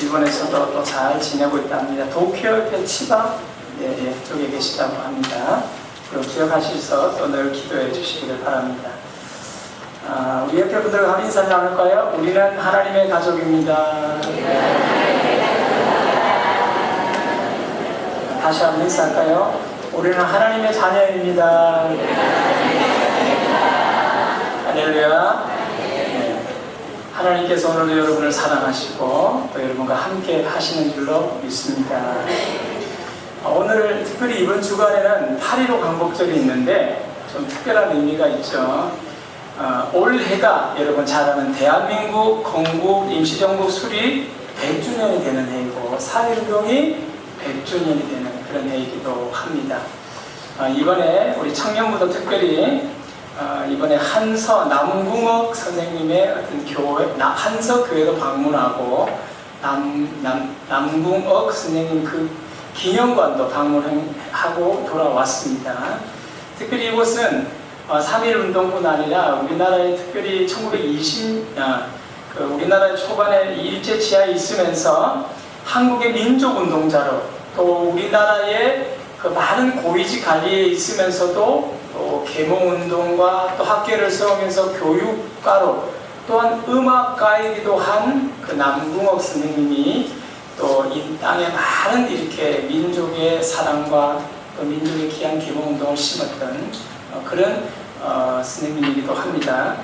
일본에서도 또 잘 지내고 있답니다. 도쿄 치바 네, 네, 쪽에 계시다고 합니다. 그럼 기억하셔서 또 늘 기도해 주시기를 바랍니다. 아, 우리 옆에 분들과 한번 인사 나눌까요? 우리는 하나님의 가족입니다. 다시 한번 인사할까요? 우리는 하나님의 자녀입니다. 할렐루야. 네. 하나님께서 오늘도 여러분을 사랑하시고 또 여러분과 함께 하시는 줄로 믿습니다. 어, 오늘 특별히 이번 주간에는 8.15 광복절이 있는데 좀 특별한 의미가 있죠. 어, 올해가 여러분 잘 아는 대한민국 건국 임시정부 수립 100주년이 되는 해이고 4.1운동이 100주년이 되는 그런 해이기도 합니다. 어, 이번에 우리 청년부도 특별히 어, 이번에 한서 남궁옥 선생님의 어떤 교회, 나- 한서 교회도 방문하고 남, 남, 남궁옥 선생님 그 기념관도 방문하고 돌아왔습니다. 특별히 이곳은 어, 3.1 운동뿐 아니라 우리나라에 특별히 1920, 아, 그 우리나라 초반에 일제 치하에 있으면서 한국의 민족 운동자로 또 우리나라의 그 많은 고위직 관리에 있으면서도 또 계몽운동과 또 학계를 세우면서 교육가로 또한 음악가이기도 한 그 남궁옥 선생님이 또 이 땅에 많은 이렇게 민족의 사랑과 또 민족의 귀한 계몽운동을 심었던 어, 그런 어, 선생님이기도 합니다.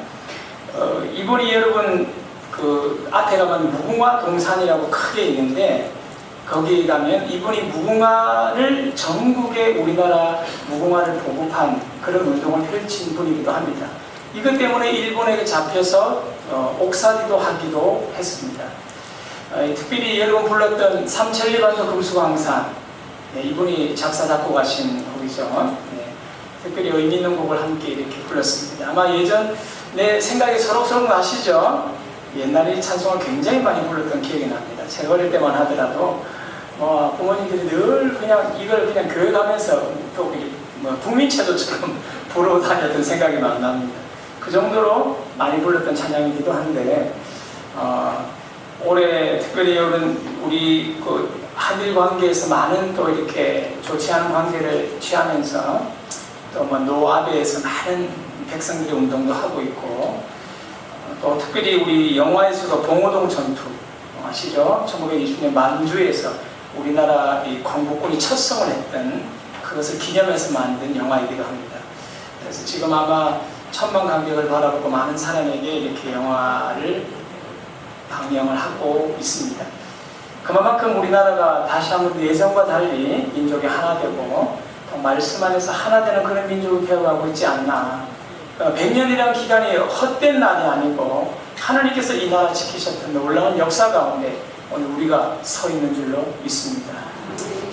어, 이분이 여러분 그 앞에 가면 무궁화 동산이라고 크게 있는데 거기에 가면 이분이 무궁화를 전국에 우리나라 무궁화를 보급한 그런 운동을 펼친 분이기도 합니다. 이것 때문에 일본에게 잡혀서 어, 옥살이도 하기도 했습니다. 어, 특별히 여러분 불렀던 삼천리반도 금수광산 네, 이분이 작사 작곡하신 곡이죠. 네, 특별히 의미 있는 곡을 함께 이렇게 불렀습니다. 아마 예전 내 생각이 서럽서럽 나시죠? 옛날에 이 찬송을 굉장히 많이 불렀던 기억이 납니다. 제가 어릴 때만 하더라도 뭐 부모님들이 늘 그냥 이걸 그냥 교회 가면서 또 이렇게 뭐 국민체조처럼 부르고 다녔던 생각이 막 납니다. 그 정도로 많이 불렀던 찬양이기도 한데 어, 올해 특별히 오늘 우리 그 한일 관계에서 많은 또 이렇게 좋지 않은 관계를 취하면서 또뭐 노아베에서 많은 백성들의 운동도 하고 있고 어, 또 특별히 우리 영화에서도 봉오동 전투 어, 아시죠? 1920년 만주에서 우리나라 이 광복군이 첫성을 했던 그것을 기념해서 만든 영화이기도 합니다. 그래서 지금 아마 천만 관객을 바라보고 많은 사람에게 이렇게 영화를 방영을 하고 있습니다. 그만큼 우리나라가 다시 한번 예전과 달리 민족이 하나 되고 또 말씀 안에서 하나 되는 그런 민족을 되어가고 있지 않나. 100년이라는 기간이 헛된 날이 아니고 하나님께서 이 나라 지키셨던 놀라운 역사 가운데 오늘 우리가 서 있는 줄로 믿습니다.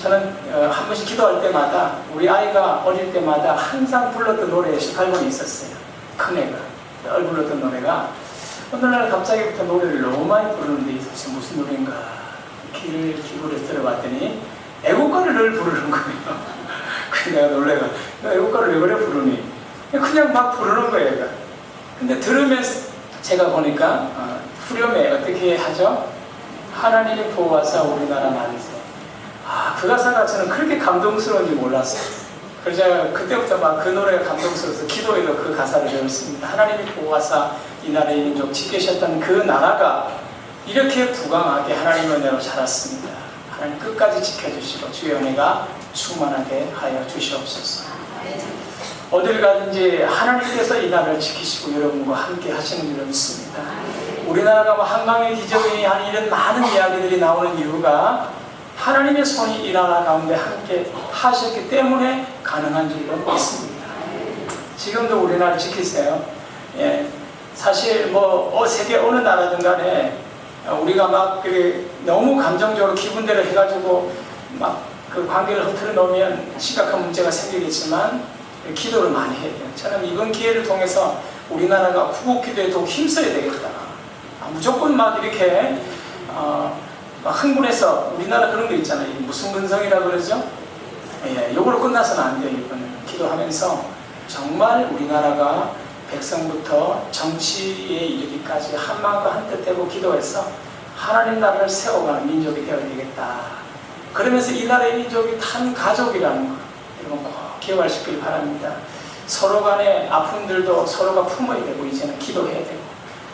저는 어, 한 번씩 기도할 때마다 우리 아이가 어릴 때마다 항상 불렀던 노래 18번이 있었어요. 큰 애가 늘 불렀던 노래가 어느 날 갑자기부터 노래를 너무 많이 부르는데 이 도대체 무슨 노래인가 귀를 기울여 들어봤더니 애국가를 늘 부르는 거예요. 그래서 내가 놀래가 너 애국가를 왜 그래 부르니? 그냥 막 부르는 거예요. 근데 들으면서 제가 보니까 어, 후렴에 어떻게 하죠? 하나님이 보호하사 우리나라 만세. 아, 그 가사가 저는 그렇게 감동스러운지 몰랐어요. 그래서 그때부터 막 그 노래가 감동스러워서 기도에도 그 가사를 배웠습니다. 하나님이 보호하사 이 나라의 민족 지키셨던 그 나라가 이렇게 부강하게 하나님의 은혜로 자랐습니다. 하나님 끝까지 지켜주시고 주의 은혜가 충만하게 하여 주시옵소서. 어딜 가든지 하나님께서 이 나라를 지키시고 여러분과 함께 하시는 줄을 믿습니다. 우리나라가 뭐 한강의 기적이 한 이런 많은 이야기들이 나오는 이유가 하나님의 손이 이 나라 가운데 함께 하셨기 때문에 가능한 줄로 믿습니다. 지금도 우리나라 지키세요. 예, 사실 뭐 어, 세계 어느 나라든 간에 어, 우리가 막 너무 감정적으로 기분대로 해가지고 막 그 관계를 흐트러 놓으면 심각한 문제가 생기겠지만 기도를 많이 해야 돼요. 저는 이번 기회를 통해서 우리나라가 구국 기도에 더 힘써야 되겠다. 아, 무조건 막 이렇게 어, 막 흥분해서 우리나라 그런 거 있잖아요. 이 무슨 근성이라 그러죠? 예, 요걸로 끝나서는 안 돼요. 이거는 기도하면서 정말 우리나라가 백성부터 정치에 이르기까지 한 마음과 한뜻 되고 기도해서 하나님 나라를 세워가는 민족이 되어야 되겠다. 그러면서 이 나라의 민족이 한 가족이라는 거 여러분 꼭 기억하시길 바랍니다. 서로 간의 아픔들도 서로가 품어야 되고 이제는 기도해야 되고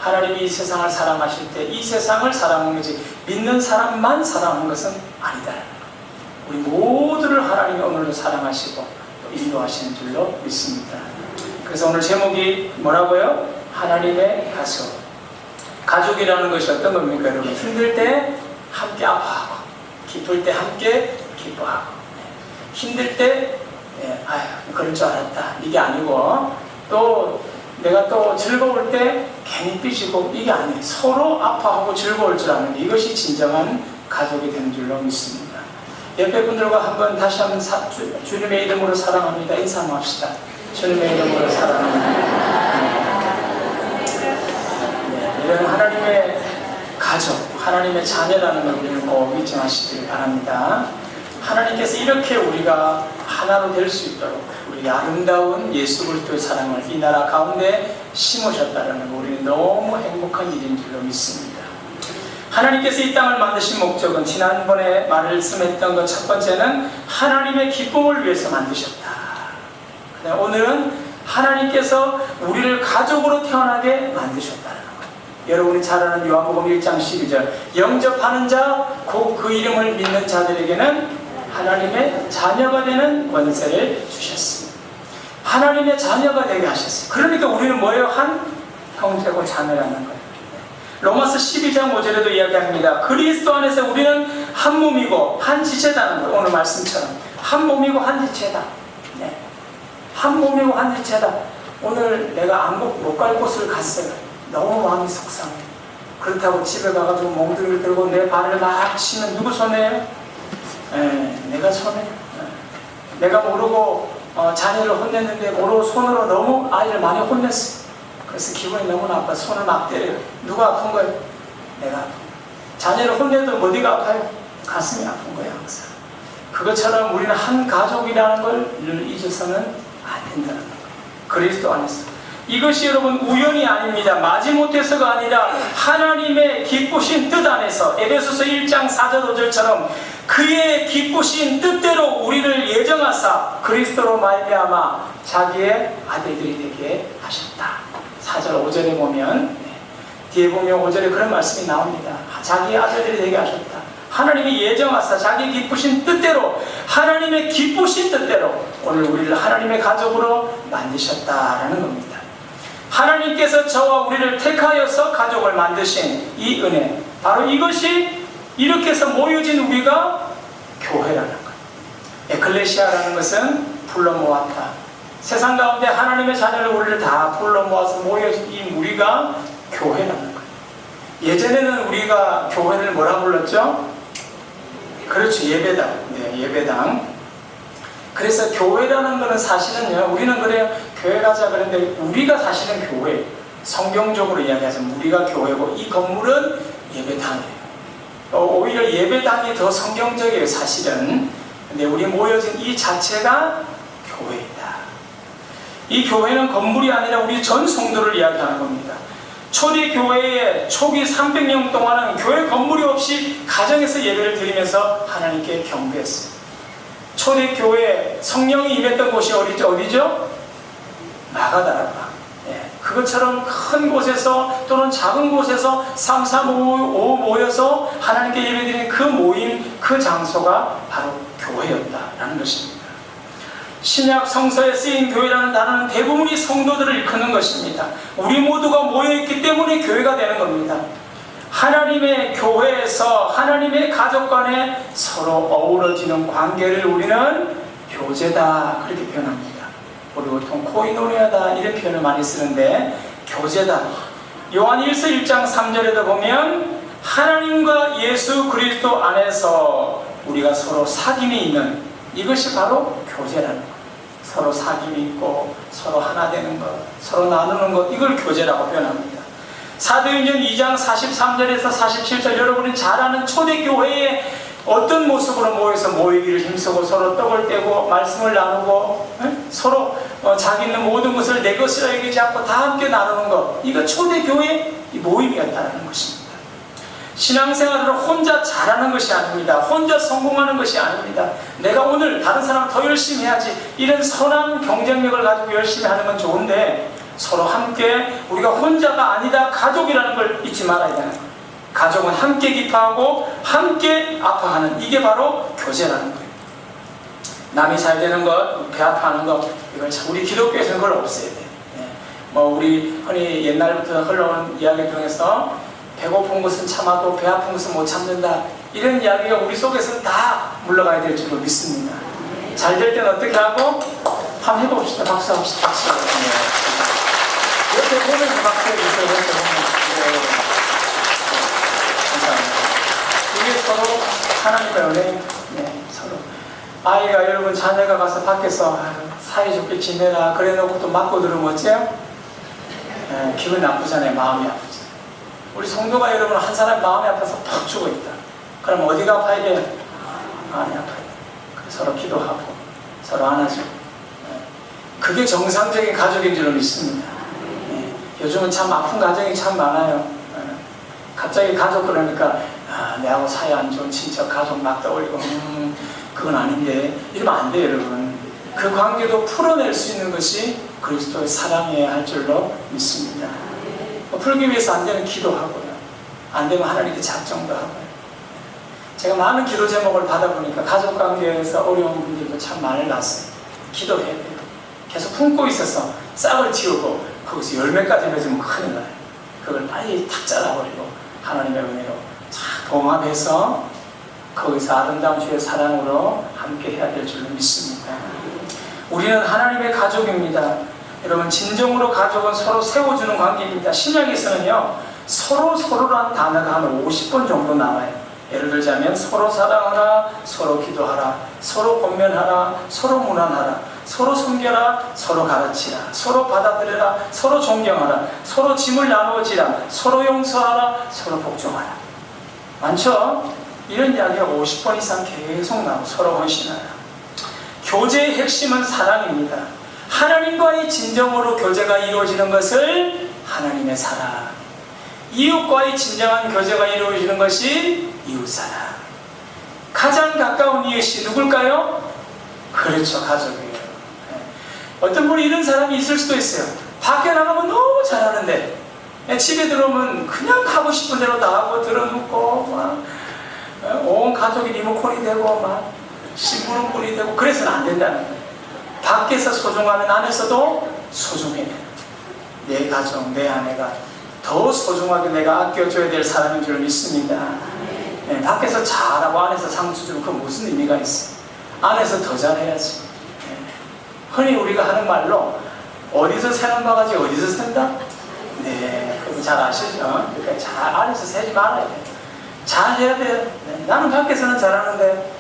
하나님이 이 세상을 사랑하실 때 이 세상을 사랑하는 거지 믿는 사람만 사랑하는 것은 아니다. 우리 모두를 하나님이 오늘도 사랑하시고 또 인도하시는 줄로 믿습니다. 그래서 오늘 제목이 뭐라고요? 하나님의 가족. 가족이라는 것이 어떤 겁니까, 여러분? 힘들 때 함께 아파하고, 기쁠 때 함께 기뻐하고, 네. 힘들 때, 네, 아휴, 그럴 줄 알았다. 이게 아니고, 또 내가 또 즐거울 때 괜히 삐지고, 이게 아니에요. 서로 아파하고 즐거울 줄 아는 게 이것이 진정한 가족이 되는 줄로 믿습니다. 옆에 분들과 한번 다시 한번 사, 주, 주님의 이름으로 사랑합니다. 인사 한번 합시다. 주님의 이름으로 사랑합니다. 네, 이런 하나님의 가족, 하나님의 자녀라는 걸 우리는 꼭 잊지 마시길 바랍니다. 하나님께서 이렇게 우리가 하나로 될 수 있도록 우리 아름다운 예수 그리스도의 사랑을 이 나라 가운데 심으셨다는 거 우리는 너무 행복한 일인 줄로 믿습니다. 하나님께서 이 땅을 만드신 목적은 지난번에 말씀했던 것 첫 번째는 하나님의 기쁨을 위해서 만드셨다. 오늘은 하나님께서 우리를 가족으로 태어나게 만드셨다는 것. 여러분이 잘 아는 요한복음 1장 12절 영접하는 자, 곧 그 이름을 믿는 자들에게는 하나님의 자녀가 되는 권세를 주셨습니다. 하나님의 자녀가 되게 하셨어요. 그러니까 우리는 뭐예요? 한 형제고 자매라는 거예요. 로마서 12장 5절에도 이야기합니다. 그리스도 안에서 우리는 한 몸이고 한 지체다는 거예요. 오늘 말씀처럼. 한 몸이고 한 지체다. 네. 한 몸이고 한 지체다. 오늘 내가 안목 못갈 곳을 갔어요. 너무 마음이 속상해. 그렇다고 집에 가가지고 몽둥이를 들고 내 발을 막 치면 누구 손해요? 예, 내가 손해. 예. 내가 모르고 어, 자녀를 혼냈는데 모르고 손으로 너무 아이를 많이 혼냈어. 그래서 기분이 너무 나빠. 손을 막 때려요. 누가 아픈 거예요? 내가 아픈 거예요. 자녀를 혼내도 어디가 아파요? 가슴이 아픈 거예요, 항상. 그것처럼 우리는 한 가족이라는 걸 늘 잊어서는 안 된다는 거예요. 그리스도 안에서. 이것이 여러분 우연이 아닙니다. 마지못해서가 아니라 하나님의 기쁘신 뜻 안에서 에베소서 1장 4절 5절처럼 그의 기쁘신 뜻대로 우리를 예정하사 그리스도로 말미암아 자기의 아들들이 되게 하셨다. 4절 5절에 보면 네, 뒤에 보면 5절에 그런 말씀이 나옵니다. 자기의 아들들이 되게 하셨다. 하나님이 예정하사 자기 기쁘신 뜻대로 하나님의 기쁘신 뜻대로 오늘 우리를 하나님의 가족으로 만드셨다라는 겁니다. 하나님께서 저와 우리를 택하여서 가족을 만드신 이 은혜 바로 이것이 이렇게 해서 모여진 우리가 교회라는 것. 에클레시아라는 것은 불러 모았다. 세상 가운데 하나님의 자녀를 우리를 다 불러 모아서 모여진 이 우리가 교회라는 것. 예전에는 우리가 교회를 뭐라 불렀죠? 그렇죠. 예배당. 네, 예배당. 그래서 교회라는 것은 사실은요, 우리는 그래요, 교회 가자 그런데 우리가 사실은 교회. 성경적으로 이야기하자면 우리가 교회고 이 건물은 예배당이에요. 어, 오히려 예배당이 더 성경적이에요, 사실은. 근데 우리 모여진 이 자체가 교회이다. 이 교회는 건물이 아니라 우리 전 성도를 이야기하는 겁니다. 초대 교회의 초기 300년 동안은 교회 건물이 없이 가정에서 예배를 드리면서 하나님께 경배했어요. 초대 교회 성령이 임했던 곳이 어디죠? 어디죠? 마가다라바. 예, 그것처럼 큰 곳에서 또는 작은 곳에서 3, 4, 5, 5 모여서 하나님께 예배드리는 그 모임, 그 장소가 바로 교회였다라는 것입니다. 신약 성서에 쓰인 교회라는 단어는 대부분이 성도들을 일컫는 것입니다. 우리 모두가 모여있기 때문에 교회가 되는 겁니다. 하나님의 교회에서 하나님의 가족 간에 서로 어우러지는 관계를 우리는 교제다 그렇게 표현합니다. 우리 보통 코이노니아다 이런 표현을 많이 쓰는데 교제다. 요한 1서 1장 3절에도 보면 하나님과 예수 그리스도 안에서 우리가 서로 사귐이 있는 이것이 바로 교제라는 것. 서로 사귐이 있고 서로 하나 되는 것, 서로 나누는 것 이걸 교제라고 표현합니다. 사도행전 2장 43절에서 47절 여러분이 잘 아는 초대교회에 어떤 모습으로 모여서 모이기를 힘쓰고 서로 떡을 떼고 말씀을 나누고 에? 서로 어, 자기 있는 모든 것을 내 것이라 여기지 않고 다 함께 나누는 것 이거 초대교회 모임이었다는 것입니다. 신앙생활을 혼자 잘하는 것이 아닙니다. 혼자 성공하는 것이 아닙니다. 내가 오늘 다른 사람 더 열심히 해야지 이런 선한 경쟁력을 가지고 열심히 하는 건 좋은데 서로 함께 우리가 혼자가 아니다 가족이라는 걸 잊지 말아야 되는 거예요. 가족은 함께 기뻐하고 함께 아파하는 이게 바로 교제라는 거예요. 남이 잘 되는 것, 배 아파하는 것 이걸 참 우리 기독교에서는 그걸 없애야 돼. 예. 뭐 우리 흔히 옛날부터 흘러온 이야기 중에서 배고픈 것은 참아도 배 아픈 것은 못 참는다. 이런 이야기가 우리 속에서는 다 물러가야 될 줄로 믿습니다. 잘 될 때는 어떻게 하고? 한번 해봅시다. 박수 합시다. 박수. 네. 이렇게 보면서 박수 해 주세요. 이렇게 보면. 네. 감사합니다. 이게 서로 하나님의 은혜, 네, 서로. 아이가 여러분 자녀가 가서 밖에서 아유, 사이좋게 지내라 그래 놓고 또 맞고 들으면 어째요? 네, 기분 나쁘잖아요. 마음이 아프죠. 우리 성도가 여러분 한 사람 마음이 아파서 푹 죽어 있다. 그럼 어디가 아파야 돼요? 마음이. 그래서 서로 기도하고 서로 안아주고 네. 그게 정상적인 가족인 줄 믿습니다. 네. 요즘은 참 아픈 가정이 참 많아요. 네. 갑자기 가족 그러니까 아, 내하고 사이 안 좋은 친척 가족 막 떠올리고 음, 그건 아닌데. 이러면 안 돼요 여러분. 그 관계도 풀어낼 수 있는 것이 그리스도의 사랑이어야 할 줄로 믿습니다. 뭐 풀기 위해서 안 되면 기도하고요. 안 되면 하나님께 작정도 하고요. 제가 많은 기도 제목을 받아보니까 가족 관계에서 어려운 분들도 참 많이 났어요. 기도해야 돼요. 계속 품고 있어서 싹을 틔우고 거기서 열매까지 맺으면 큰일 나요. 그걸 빨리 탁 잘라버리고 하나님의 은혜로 잘 봉합해서 거기서 아름다운 주의 사랑으로 함께 해야 될 줄로 믿습니다. 우리는 하나님의 가족입니다. 여러분 진정으로 가족은 서로 세워주는 관계입니다. 신약에서는요 서로 서로라는 단어가 한 50번 정도 나와요. 예를 들자면 서로 사랑하라, 서로 기도하라, 서로 권면하라, 서로 문안하라, 서로 섬겨라, 서로 가르치라, 서로 받아들여라, 서로 존경하라, 서로 짐을 나누어지라, 서로 용서하라, 서로 복종하라. 많죠? 이런 이야기가 50번 이상 계속 나오고 서로 헌신하라. 교제의 핵심은 사랑입니다. 하나님과의 진정으로 교제가 이루어지는 것을 하나님의 사랑. 이웃과의 진정한 교제가 이루어지는 것이 이웃사랑. 가장 가까운 이웃이 누굴까요? 그렇죠. 네. 어떤 분이 이런 사람이 있을 수도 있어요. 밖에 나가면 너무 잘하는데, 네, 집에 들어오면 그냥 하고 싶은 대로 다 하고 들어눕고, 막, 어, 온 가족이 리모컨이 되고, 막, 신부름꾼이 되고, 그래서는 안 된다는 거예요. 밖에서 소중하면 안에서도 소중해야 돼요. 내 가족, 내 아내가 더 소중하게 내가 아껴줘야 될 사람인 줄 믿습니다. 네, 밖에서 잘하고 안에서 상처 주면 그 무슨 의미가 있어? 안에서 더 잘해야지. 네. 흔히 우리가 하는 말로 어디서 새는 바가지 어디서 샌다? 네, 그거 잘 아시죠? 그러니까 잘 안에서 새지 말아야 돼. 잘 해야 돼요. 네, 나는 밖에서는 잘하는데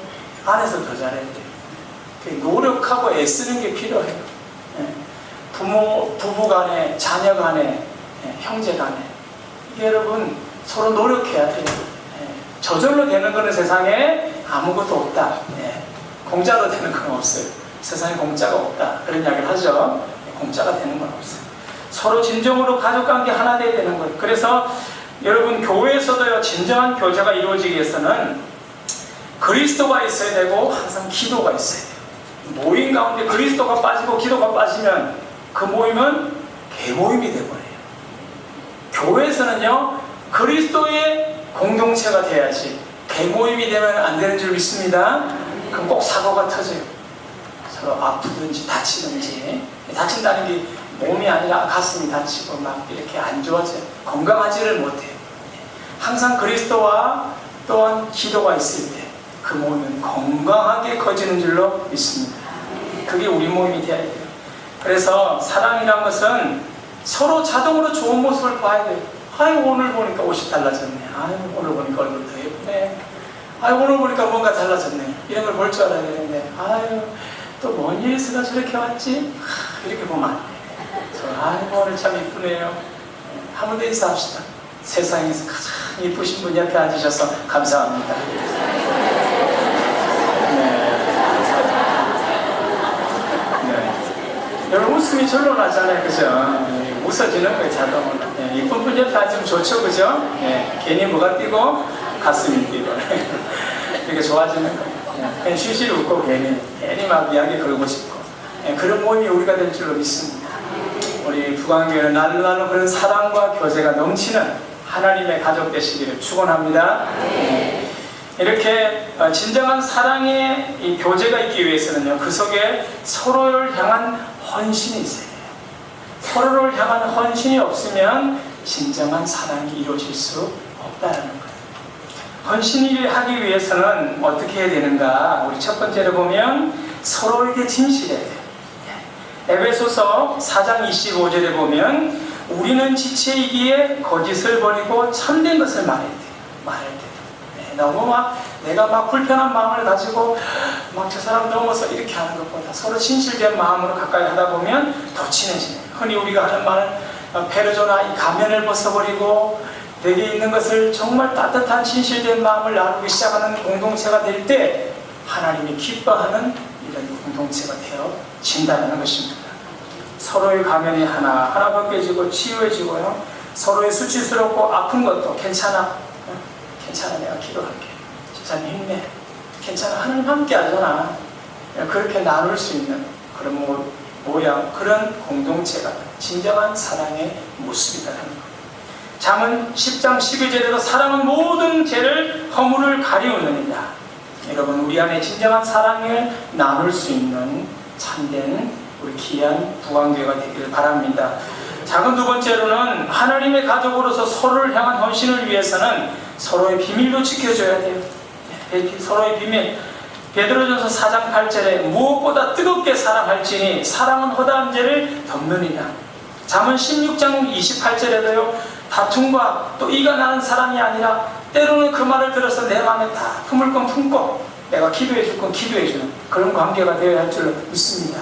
안에서 더 잘해야 돼. 노력하고 애쓰는 게 필요해요. 네. 부모, 부부 간에, 자녀 간에, 네, 형제 간에. 여러분 서로 노력해야 돼요. 네. 저절로 되는 거는 세상에 아무것도 없다. 네. 공짜로 되는 건 없어요. 세상에 공짜가 없다. 그런 이야기를 하죠. 네, 공짜가 되는 건 없어요. 서로 진정으로 가족 관계 하나 돼야 되는 거예요. 그래서 여러분 교회에서도요 진정한 교제가 이루어지기 위해서는 그리스도가 있어야 되고 항상 기도가 있어야 돼요. 모임 가운데 그리스도가 빠지고 기도가 빠지면 그 모임은 개모임이 되버려요. 교회에서는요 그리스도의 공동체가 돼야지 개모임이 되면 안 되는 줄 믿습니다. 그럼 꼭 사고가 터져요. 서로 아프든지 다치든지 다친다는 게 몸이 아니라 가슴이 다치고 막 이렇게 안 좋아져요. 건강하지를 못해요. 항상 그리스도와 또한 기도가 있을 때그 모임은 건강하게 커지는 줄로 믿습니다. 그게 우리 모임이 되어야 돼요. 그래서 사랑이란 것은 서로 자동으로 좋은 모습을 봐야 돼요. 아유 오늘 보니까 옷이 달라졌네. 아유 오늘 보니까 얼굴 더 예쁘네. 아유 오늘 보니까 뭔가 달라졌네. 이런 걸 볼 줄 알아야 되는데 아유 또뭔 일이 있어가 저렇게 왔지? 하, 이렇게 보면 안 돼. 아이고 오늘 참 이쁘네요. 한번 더 인사합시다. 세상에서 가장 이쁘신 분 옆에 앉으셔서 감사합니다. 네. 네. 여러분 웃음이 절로 나잖아요, 그죠? 네. 웃어지는 거예요, 자동으로. 예, 이쁜 분 옆에 앉으면 좋죠, 그죠? 예, 괜히 뭐가 뛰고 가슴이 뛰고. 이렇게 좋아지는 거예요. 예, 그냥 쉬쉬 웃고 괜히, 괜히 막 이야기 걸고 싶고. 예, 그런 모임이 우리가 될 줄로 믿습니다. 우리 부강교회는 날로 그런 사랑과 교제가 넘치는 하나님의 가족 되시기를 축원합니다. 예, 이렇게 어, 진정한 사랑의 이 교제가 있기 위해서는요, 그 속에 서로를 향한 헌신이 있어야 돼요. 서로를 향한 헌신이 없으면 진정한 사랑이 이루어질 수 없다는 거예요. 헌신을 하기 위해서는 어떻게 해야 되는가? 우리 첫 번째로 보면 서로에게 진실해야 돼요. 에베소서 4장 25절에 보면 우리는 지체이기에 거짓을 버리고 참된 것을 말해야 돼요. 말해야 돼요. 네, 너무 막 내가 막 불편한 마음을 가지고 막 저 사람 넘어서 이렇게 하는 것보다 서로 진실된 마음으로 가까이 하다 보면 더 친해지네요. 흔히 우리가 하는 말은 어, 페르조나 이 가면을 벗어버리고 내게 있는 것을 정말 따뜻한 진실된 마음을 나누기 시작하는 공동체가 될 때 하나님이 기뻐하는 이런 공동체가 되어진다는 것입니다. 서로의 가면이 하나 하나 벗겨지고 치유해지고요. 서로의 수치스럽고 아픈 것도 괜찮아, 어? 괜찮아 내가 기도할게. 집사님 힘내. 괜찮아 하나님 함께 하잖아. 그렇게 나눌 수 있는 그런 모, 모양 그런 공동체가 진정한 사랑의 모습이라는 것. 잠은 10장 12절에도 사랑은 모든 죄를 허물을 가리우느니라. 여러분 우리 안에 진정한 사랑을 나눌 수 있는 참된 우리 귀한 부관교회가 되기를 바랍니다. 작은 두 번째로는 하나님의 가족으로서 서로를 향한 헌신을 위해서는 서로의 비밀도 지켜줘야 돼요. 네, 서로의 비밀. 베드로전서 4장 8절에 무엇보다 뜨겁게 사랑할지니 사랑은 허다한 죄를 덮느니라. 잠언 16장 28절에도요. 다툼과 또 이가 나는 사람이 아니라 때로는 그 말을 들어서 내 마음에 다 품을 건 품고 내가 기도해 줄 건 기도해 주는 그런 관계가 되어야 할 줄로 믿습니다.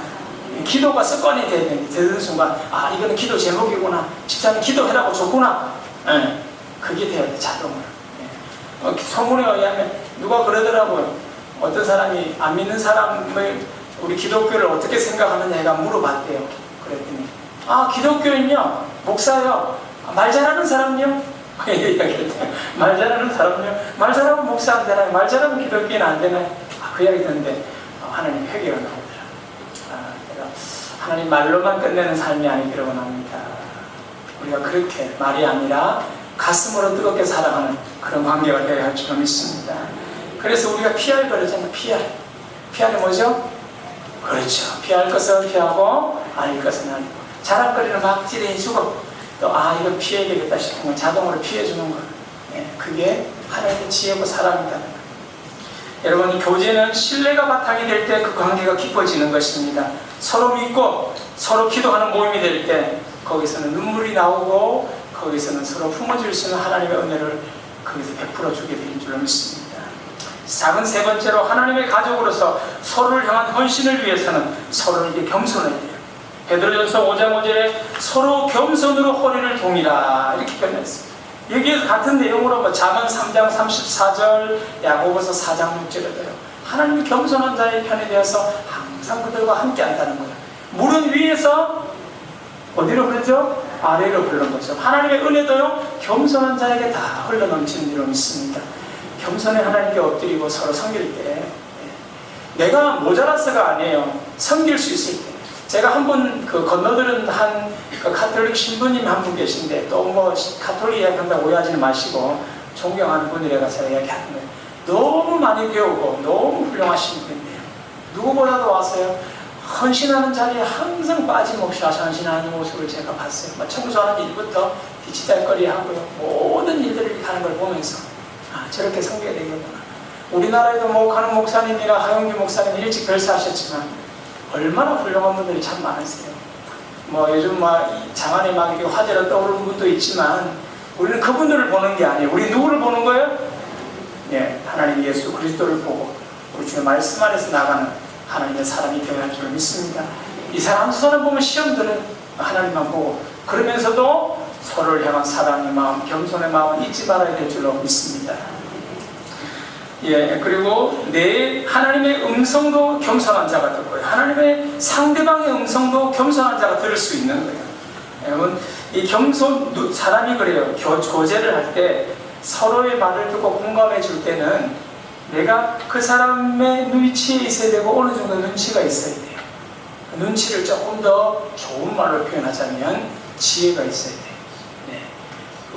기도가 습관이 되야. 되는 순간 아 이거는 기도 제목이구나. 집사님 기도해라고 줬구나. 예, 그게 돼야 돼 자동으로. 예. 어, 소문에 의하면 누가 그러더라고요. 어떤 사람이 안 믿는 사람을 우리 기독교를 어떻게 생각하느냐 내가 물어봤대요. 그랬더니 아 기독교는요? 목사요? 아, 말 잘하는 사람요 이야기했대요 말 잘하는 사람요 말 잘하면 목사 안 되나요 말 잘하면 기독교인 안 되나요 아, 그 이야기 듣는데 어, 하나님 회개가 나오더라 아, 내가 하나님 말로만 끝내는 삶이 아니기를 원합니다. 우리가 그렇게 말이 아니라 가슴으로 뜨겁게 사랑하는 그런 관계가 되어야 할줄 믿습니다. 그래서 우리가 피할 버릇잖아요. 피할. 피할이 뭐죠? 그렇죠. 피할 것은 피하고 아닐 것은 아니고 자랑거리를 막 지레해주고 또 아 이거 피해야 되겠다 싶으면 자동으로 피해주는 거. 예, 그게 하나님의 지혜고 사랑이다는 거. 여러분 교제는 신뢰가 바탕이 될 때 그 관계가 깊어지는 것입니다. 서로 믿고 서로 기도하는 모임이 될 때 거기서는 눈물이 나오고 거기서는 서로 품어줄 수 있는 하나님의 은혜를 거기서 베풀어 주게 될 줄로 믿습니다. 작은 세 번째로 하나님의 가족으로서 서로를 향한 헌신을 위해서는 서로에게 겸손해야 돼요. 베드로전서 5장 5절에 서로 겸손으로 허리를 동이라 이렇게 표현했습니다. 여기에서 같은 내용으로 뭐 잠언 3장 34절, 야고보서 4장 6절에도요. 하나님이 겸손한 자의 편에 되어서 항상 그들과 함께 한다는 거예요. 물은 위에서 어디로 흐르죠? 아래로 흐르는 거죠. 하나님의 은혜도요, 겸손한 자에게 다 흘러 넘치는 일로 믿습니다. 겸손해 하나님께 엎드리고 서로 섬길 때, 예. 내가 모자라서가 아니에요. 섬길 수 있을 때. 제가 한 번 그 건너들은 한 그 카톨릭 신부님 한 분 계신데 또 뭐 카톨릭 이야기한다고 오해하지는 마시고 존경하는 분이라 가서 이야기하는 거예요. 너무 많이 배우고 너무 훌륭하신 분인데요. 누구보다도 와서요. 헌신하는 자리에 항상 빠짐없이 헌신하는 모습을 제가 봤어요. 뭐 청소하는 일부터 뒤치달거리 하고요. 모든 일들을 하는 걸 보면서 아 저렇게 섬겨야 되겠구나. 우리나라에도 목하는 목사님이나 하영규 목사님 일찍 별세하셨지만 얼마나 훌륭한 분들이 참 많으세요. 뭐 요즘 막 장안에 막 이렇게 화제로 떠오르는 분도 있지만 우리는 그분들을 보는 게 아니에요. 우리 누구를 보는 거예요? 예, 하나님 예수 그리스도를 보고 우리 주의 말씀 안에서 나가는 하나님의 사람이 되어야 할줄 믿습니다. 이 사람 한 사람 보면 시험들은 하나님만 보고 그러면서도 서로를 향한 사랑의 마음, 겸손의 마음을 잊지 말아야 될 줄로 믿습니다. 예, 그리고 내 하나님의 음성도 겸손한 자가 듣고요. 하나님의 상대방의 음성도 겸손한 자가 들을 수 있는 거예요. 예, 여러분 이 겸손 누- 사람이 그래요. 교, 교제를 할 때 서로의 말을 듣고 공감해 줄 때는 내가 그 사람의 위치에 있어야 되고 어느 정도 눈치가 있어야 돼요. 그 눈치를 조금 더 좋은 말로 표현하자면 지혜가 있어야 돼요. 네.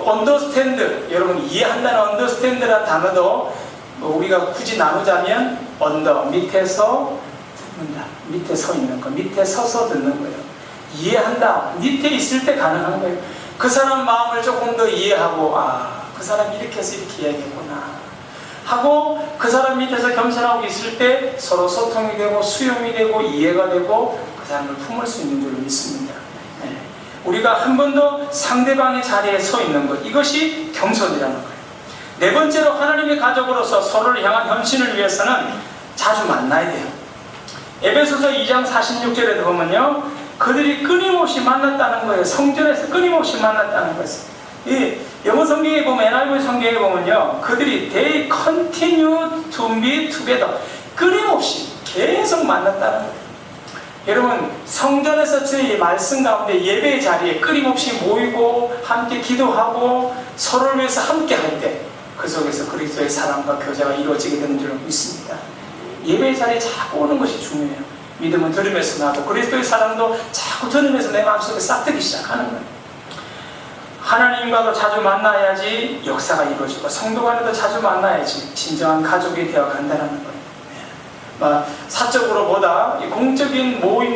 언더스탠드 여러분 이해한다는 언더스탠드라는 단어도 뭐 우리가 굳이 나누자면 언더 밑에서 듣는다. 밑에 서 있는 거 밑에 서서 듣는 거예요. 이해한다. 밑에 있을 때 가능한 거예요. 그 사람 마음을 조금 더 이해하고 아 그 사람이 이렇게 해서 이렇게 이야기했구나. 하고 그 사람 밑에서 겸손하고 있을 때 서로 소통이 되고 수용이 되고 이해가 되고 그 사람을 품을 수 있는 줄 믿습니다. 네. 우리가 한 번 더 상대방의 자리에 서 있는 것 이것이 겸손이라는 거예요 네 번째로 하나님의 가족으로서 서로를 향한 헌신을 위해서는 자주 만나야 돼요. 에베소서 2장 46절에 보면요. 그들이 끊임없이 만났다는 거예요. 성전에서 끊임없이 만났다는 것이. 이 영어 성경에 보면 NIV 성경에 보면요. 그들이 they continue to meet together. 끊임없이 계속 만났다는 거예요. 여러분 성전에서 저희 말씀 가운데 예배의 자리에 끊임없이 모이고 함께 기도하고 서로를 위해서 함께 할 때 그 속에서 그리스도의 사랑과 교제가 이루어지게 되는 줄 믿습니다. 예배의 자리에 자꾸 오는 것이 중요해요. 믿음은 들음에서 나고 그리스도의 사랑도 자꾸 들음에서 내 마음속에 싹트기 시작하는 거예요. 하나님과도 자주 만나야지 역사가 이루어지고 성도 간에도 자주 만나야지 진정한 가족이 되어 간다는 거예요. 네. 막 사적으로 보다 이 공적인 모임